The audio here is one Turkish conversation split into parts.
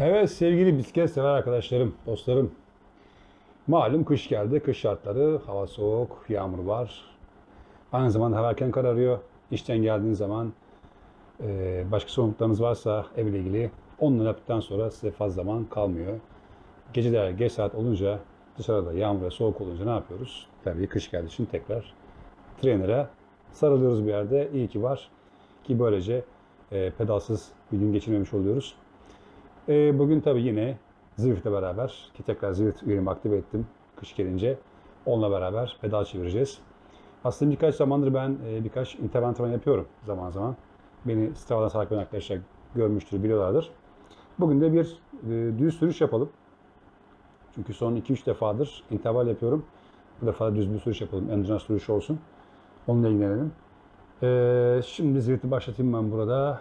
Evet sevgili bisiklet sever arkadaşlarım, dostlarım. Malum kış geldi. Kış şartları, hava soğuk, yağmur var. Aynı zamanda hava erken kararıyor. İşten geldiğiniz zaman e, başka sorumluluklarınız varsa evle ilgili onları yaptıktan sonra size fazla zaman kalmıyor. Geceler geç saat olunca dışarıda yağmur ve soğuk olunca ne yapıyoruz? Tabii kış geldiği için tekrar trainere sarılıyoruz bir yerde. İyi ki var ki böylece e, pedalsız bir gün geçirmemiş oluyoruz. E, bugün tabii yine Zwift'le beraber ki tekrar Zwift üyeliğimi aktive ettim kış gelince. Onunla beraber pedal çevireceğiz. Aslında birkaç zamandır ben e, birkaç interval yapıyorum zaman zaman. Beni Strava'dan takip eden arkadaşlar görmüştür, biliyorlardır. Bugün de bir e, düz sürüş yapalım. Çünkü son 2-3 defadır interval yapıyorum. Bu defa düz bir sürüş yapalım. Endurance sürüşü olsun. Onunla ilgilenelim. E, şimdi Zwift'i başlatayım ben burada.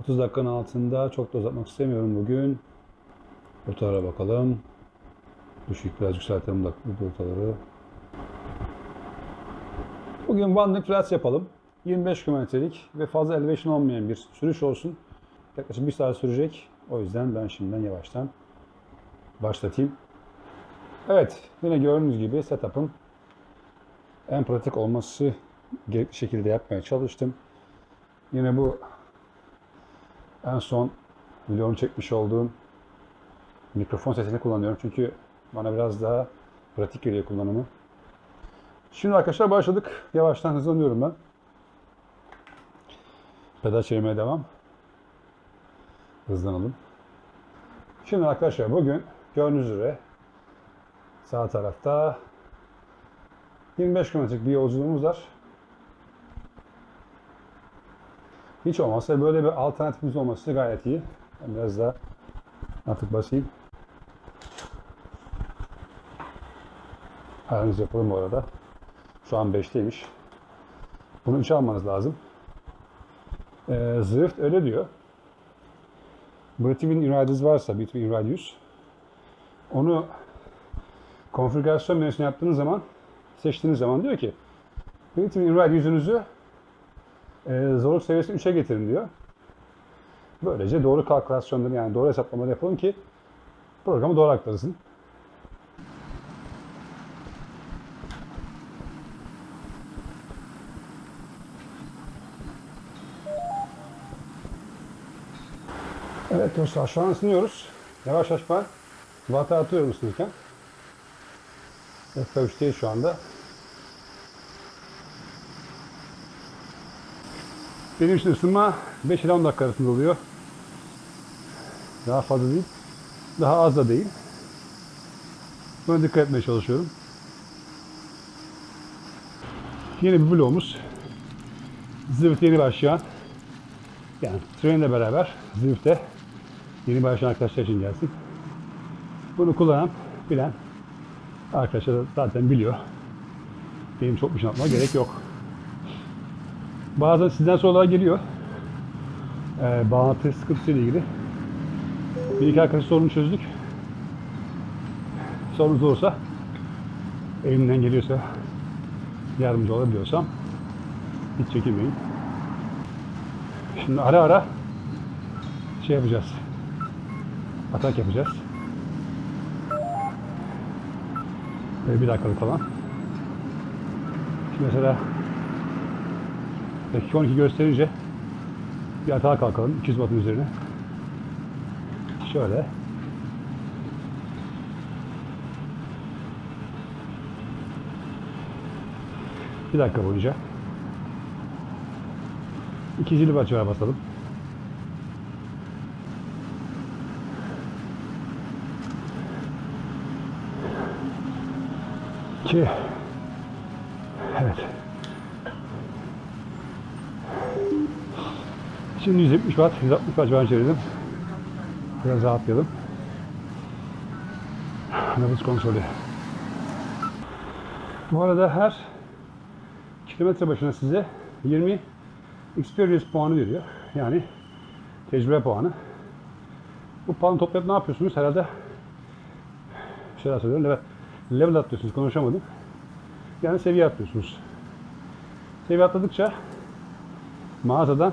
30 dakikanın altında çok da uzatmak istemiyorum bugün. Ortalara bakalım. Düşük biraz yükseltelim bu ortaları. Bugün One Link yapalım. 25 kilometrelik ve fazla elevation olmayan bir sürüş olsun. Yaklaşık bir saat sürecek. O yüzden ben şimdiden yavaştan başlatayım. Evet, yine gördüğünüz gibi setup'ım en pratik olması gerekli şekilde yapmaya çalıştım. Yine bu en son videomu çekmiş olduğum mikrofon sesini kullanıyorum. Çünkü bana biraz daha pratik geliyor kullanımı. Şimdi arkadaşlar başladık. Yavaştan hızlanıyorum ben. Pedal çevirmeye devam. Hızlanalım. Şimdi arkadaşlar bugün gördüğünüz üzere sağ tarafta 25 kilometrelik bir yolculuğumuz var. Hiç olmazsa böyle bir alternatifimiz olması gayet iyi. Ben biraz daha artık basayım. Ayarınızı yapalım bu arada. Şu an 5'teymiş. Bunu 3'e almanız lazım. Ee, Zwift öyle diyor. Breathing Radius varsa, Between Radius, onu konfigürasyon menüsüne yaptığınız zaman, seçtiğiniz zaman diyor ki Breathing Radius'unuzu e, zorluk seviyesini 3'e getirin diyor. Böylece doğru kalkülasyonları yani doğru hesaplamaları yapalım ki programı doğru aktarırsın. Evet dostlar şu an ısınıyoruz. Yavaş yavaş ben vata atıyorum ısınırken. F3'teyiz şu anda. Benim için ısınma 5 ila 10 dakika arasında oluyor. Daha fazla değil. Daha az da değil. Buna dikkat etmeye çalışıyorum. Yeni bir vlogumuz. Zwift yeni başlayan yani trenle beraber Zwift'te yeni başlayan arkadaşlar için gelsin. Bunu kullanan, bilen arkadaşlar da zaten biliyor. Benim çok bir şey yapmama gerek yok. Bazen sizden sorular geliyor. Ee, bağlantı sıkıntısı ile ilgili. Bir iki arkadaş sorunu çözdük. Sorunuz olursa elimden geliyorsa yardımcı olabiliyorsam hiç çekinmeyin. Şimdi ara ara şey yapacağız. Atak yapacağız. Böyle bir dakikalık falan. Şimdi mesela dakika 12 gösterince bir atağa kalkalım 200 wattın üzerine. Şöyle. Bir dakika boyunca. 250 watt civarı basalım. İki. Evet. Şimdi 170 watt, 160 watt civarı çevirdim. Biraz rahatlayalım. Nabız kontrolü. Bu arada her kilometre başına size 20 experience puanı veriyor. Yani tecrübe puanı. Bu puanı toplayıp ne yapıyorsunuz? Herhalde bir şeyler söylüyorum. Level, level atlıyorsunuz. Konuşamadım. Yani seviye atlıyorsunuz. Seviye atladıkça mağazadan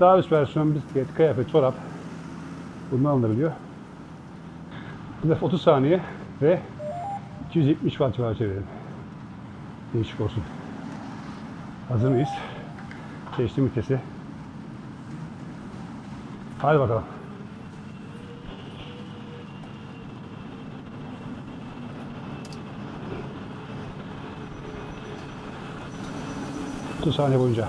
daha üst versiyon bisiklet, kıyafet, çorap Bundan alınabiliyor. Hedef 30 saniye ve 270 watt civarı çevirelim. Değişik olsun. Hazır mıyız? Geçtim vitesi. Hadi bakalım. Saniye boyunca.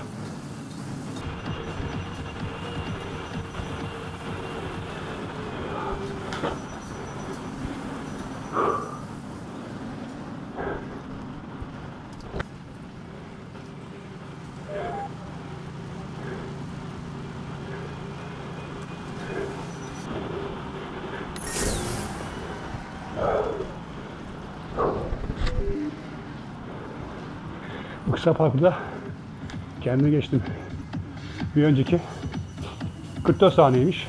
Kısa parkurda kendimi geçtim. Bir önceki 44 saniyeymiş.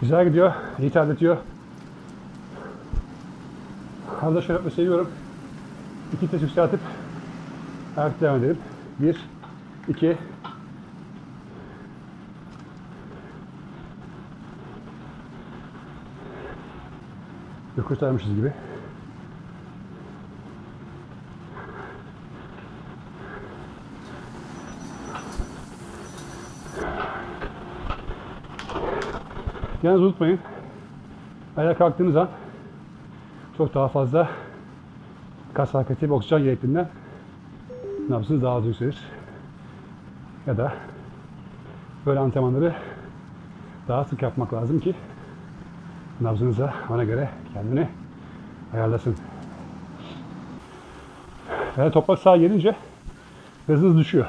Güzel gidiyor, iyi terletiyor. Arada şöyle yapmayı seviyorum. İki vites yükseltip ayakta devam edelim. Bir, iki, Yokuşlarmışız gibi. Yalnız unutmayın. Ayağa kalktığınız an çok daha fazla kas hareketi ve oksijen gerektiğinden nabzınız daha az yükselir. Ya da böyle antrenmanları daha sık yapmak lazım ki nabzınıza ona göre kendini ayarlasın. Eğer toprak sağa gelince hızınız düşüyor.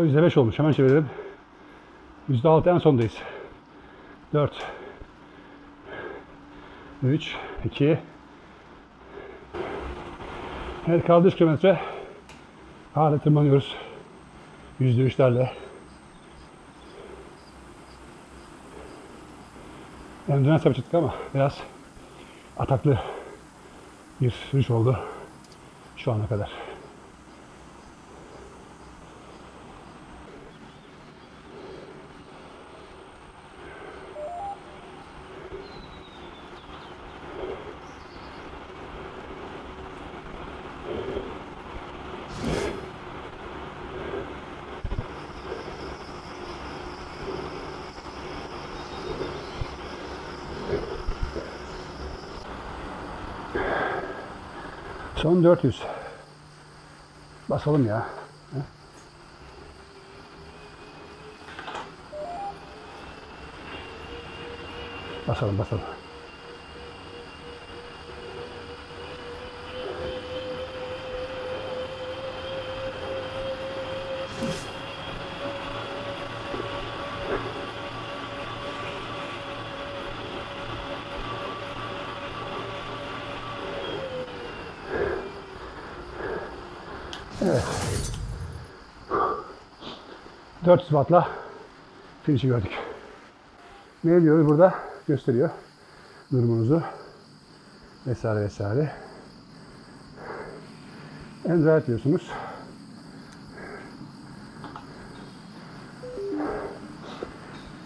O %5 olmuş. Hemen çevirelim. %6 en sondayız. 4 3 2 Evet kaldı 3 kilometre. Hala tırmanıyoruz. %3'lerle. Endurance yapacaktık ama biraz ataklı bir sürüş oldu şu ana kadar. Son 400. Basalım ya. Basalım basalım. Evet. 400 wattla finish'i gördük. Ne diyoruz burada? Gösteriyor durumunuzu. Vesaire vesaire. Enter diyorsunuz.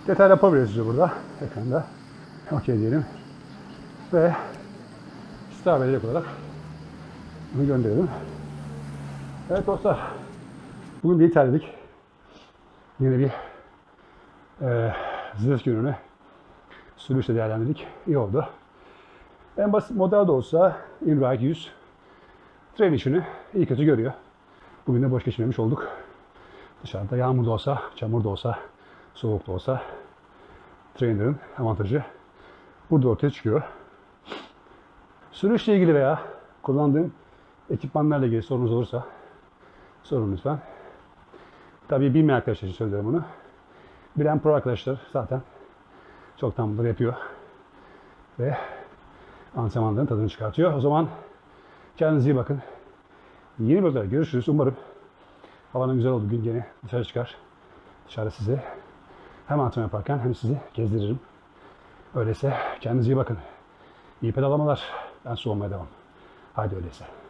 Detay size burada ekranda. Okey diyelim. Ve verecek olarak bunu gönderelim. Evet dostlar. Bugün bir terledik. Yine bir e, zırh gününü sürüşle değerlendirdik. İyi oldu. En basit model de olsa InRide 100 tren işini iyi kötü görüyor. Bugün de boş geçmemiş olduk. Dışarıda yağmur da olsa, çamur da olsa, soğuk da olsa trainer'ın avantajı burada ortaya çıkıyor. Sürüşle ilgili veya kullandığım ekipmanlarla ilgili sorunuz olursa sorun lütfen. Tabii bilmeyen arkadaşlar için söylüyorum bunu. Bilen pro arkadaşlar zaten çoktan bunları yapıyor. Ve antrenmanların tadını çıkartıyor. O zaman kendinize iyi bakın. Yeni bölümlerde görüşürüz. Umarım havanın güzel olduğu gün gene dışarı çıkar. Dışarıda sizi hem antrenman yaparken hem sizi gezdiririm. Öyleyse kendinize iyi bakın. İyi pedalamalar. Ben su olmaya devam. Haydi öyleyse.